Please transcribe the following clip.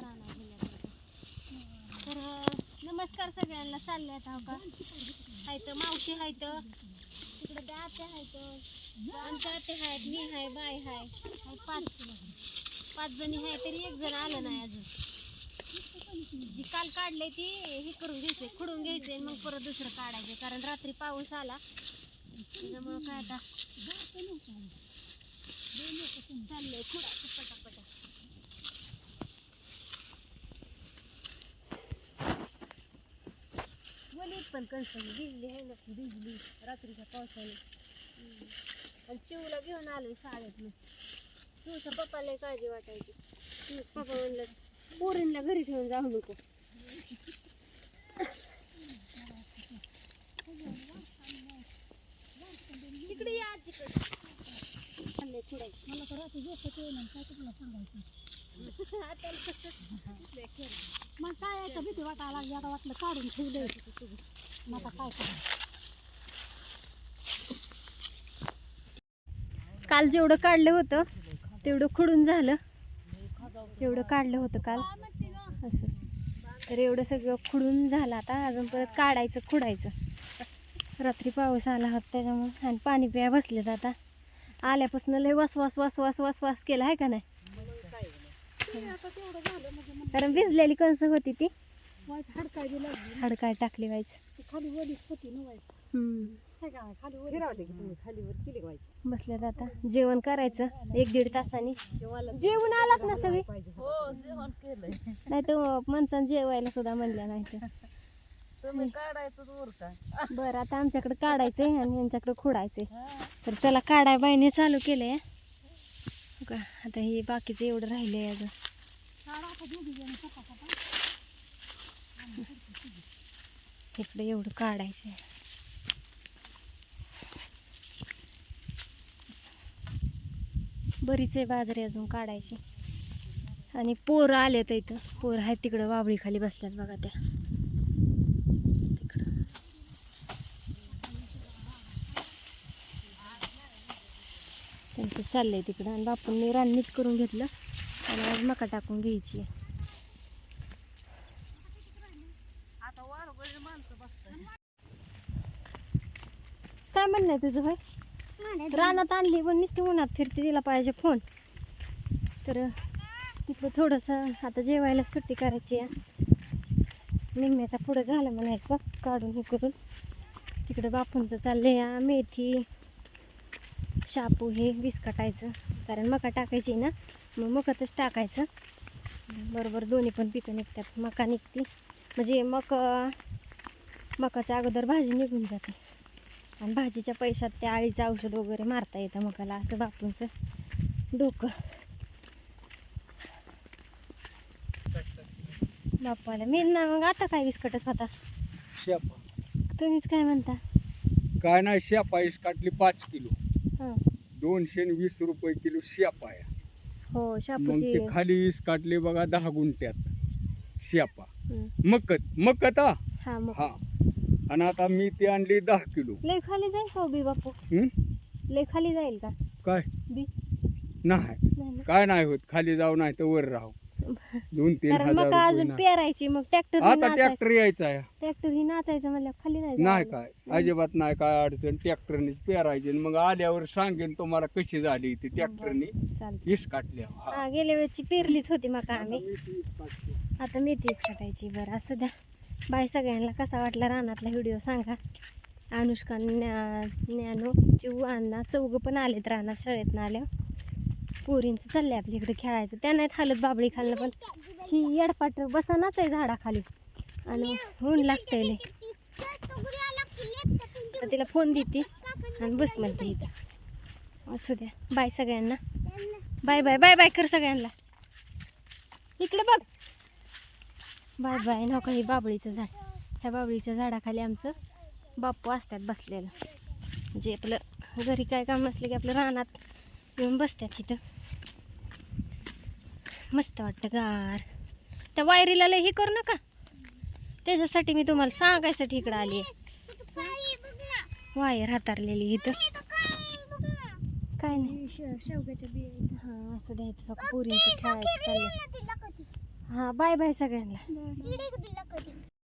आणायला तर नमस्कार सगळ्यांना चालले आता हो का हायत मावशी हायत तिकडे दाते आत्या हायत आमच्या आते आहेत मी हाय बाय हाय. पाच. पाच जणी आहे तरी एक जण आलं नाही अजून. जी काल काढले ती हे करून घ्यायचे खुडून घ्यायचे मग परत दुसरं काढायचे कारण रात्री पाऊस आला. त्याच्यामुळं काय आता? चाललंय खुडायचं पटापटा वलीत पण कणसं भिजली आहे ना भिजली रात्रीच्या पावसाने. आणि चिवला घेऊन आलो शाळेत मग. चिवच्या पप्पाला काळजी वाटायची. चिव पप्पा म्हणलं पोरींला घरी ठेवून जाऊ नको. इकडे या तिकडे. खाल्ले खुडायचं मला तर रात्री झोपत येईल काय तुला सांगायचं मग काय यायचं भीती वाटायला लागली आता वाटलं काढून ठेवलं मग आता काय करायचं काल जेवढं काढलं होतं तेवढं खुडून झालं. तेवढं काढलं होतं काल. असं. तर एवढं सगळं खुडून झालं आता. अजून परत काढायचं खुडायचं. रात्री पाऊस आला होता त्याच्यामुळे. आणि पाणी प्या बसलेत आता. आल्यापासून लय वास वास वास वास वास वास केला आहे का नाही? कारण भिजलेली कणस होती ती. हडकाय टाकली व्हायचं खाली होती बसल्यात आता. जेवण करायचं एक दीड तासांनी. जेवण आलात ना सगळे? हो नाही तर माणसानं जेवायला सुद्धा म्हणल्या नाही तर तुम्ही बरं आता आमच्याकडे काढायचंय आणि यांच्याकडे खोडायचंय. तर चला काढाय बाईने चालू केलंय. का आता हे बाकीचं एवढं राहिलंय अजून. इकडे एवढं काढायचंय. बरीच आहे बाजरी अजून काढायची. आणि पोरं आलेत इथं. पोरं आहेत तिकडं वावळी खाली बसल्यात बघा त्या. त्यांचं चाललंय तिकडं. आणि बापूंनी रान नीट करून घेतलं. आणि आज मका टाकून घ्यायची आहे. काय म्हणणं आहे तुझं भाई? रानात आणली पण नुसती उन्हात फिरते तिला पाहिजे फोन. तर तिथलं थोडंसं आता जेवायला सुट्टी करायची आहे. निम्म्याच्या पुढं झालं म्हणायचं काढून हे करून. तिकडं बापूंचं चाललंय या मेथी शापू हे वीस काटायचं कारण मका टाकायची ना मग मकातच टाकायचं. बरोबर दोन्ही पण पिकं निघतात. मका निघते. म्हणजे मक मकाच्या अगोदर भाजी निघून जाते. आणि भाजीच्या पैशात त्या आळीचं औषध वगैरे मारता येतं मकाला असं बापूंचं डोकं. बापाला मी ना मग आता काय विस्कटत होता? शेपा. तुम्हीच काय म्हणता? काय नाही शेपा इस काटली पाच किलो. दोनशे वीस रुपये किलो शेपा आहे. हो मग शापूची ते खाली इस काटली बघा दहा गुंठ्यात शेपा हं. मकत मकत हा? हा मग हा. आणि आता मी ती आणली दहा किलो. लय खाली जाईल का हो बी बापू? हं? लय खाली जाईल का? काय? बी? नाही. नाही ना. काय नाही होत खाली जाऊ नाही तर वर राहू. दोन तीन कारण हजार मका रुपये अजून. पेरायची मग ट्रॅक्टर आता ट्रॅक्टर यायचा आहे ट्रॅक्टर ही नाचायचं म्हणलं खाली नाही. काय अजिबात नाही काय अडचण. ट्रॅक्टरने पेरायची आणि मग आल्यावर सांगेन तुम्हाला कशी झाली ती ट्रॅक्टरने. इस काटल्या. हा. गेल्या वेळची पेरलीच होती मका आम्ही. आता मेथीच काटायची बरं असं द्या. बाय सगळ्यांना कसा वाटला रानातला व्हिडिओ सांगा. अनुष्का ज्ञा ज्ञानो चिऊ अण्णा चौघं पण आलेत रानात शाळेतनं आल्या पोरींचं चाललंय आपल्या इकडे खेळायचं. त्या नाही खालत बाबळी खाल्लं पण ही येडपाट बसानाच आहे झाडाखाली. आणि ऊन लागतंय तर तिला फोन देते आणि बस म्हणते इथं. असू द्या. बाय सगळ्यांना. बाय बाय बाय बाय कर सगळ्यांना. इकडे बघ. बाय बाय नका हे बाबळीचं झाड. ह्या बाबळीच्या झाडाखाली आमचं बाप्पू असतात बसलेलं. जे आपलं घरी काय काम नसलं की आपलं रानात येऊन बसतात तिथं मस्त वाटतं गार. त्या वायरीला लय हे करू नका. त्याच्यासाठी मी तुम्हाला सांगायसाठी इकडं आली वायर हातारलेली इथं काय नाही. शेवग्याच्या बिया हां असं द्यायचं पोरींचं खेळायचं चाललंय. हा बाय बाय सगळ्यांना.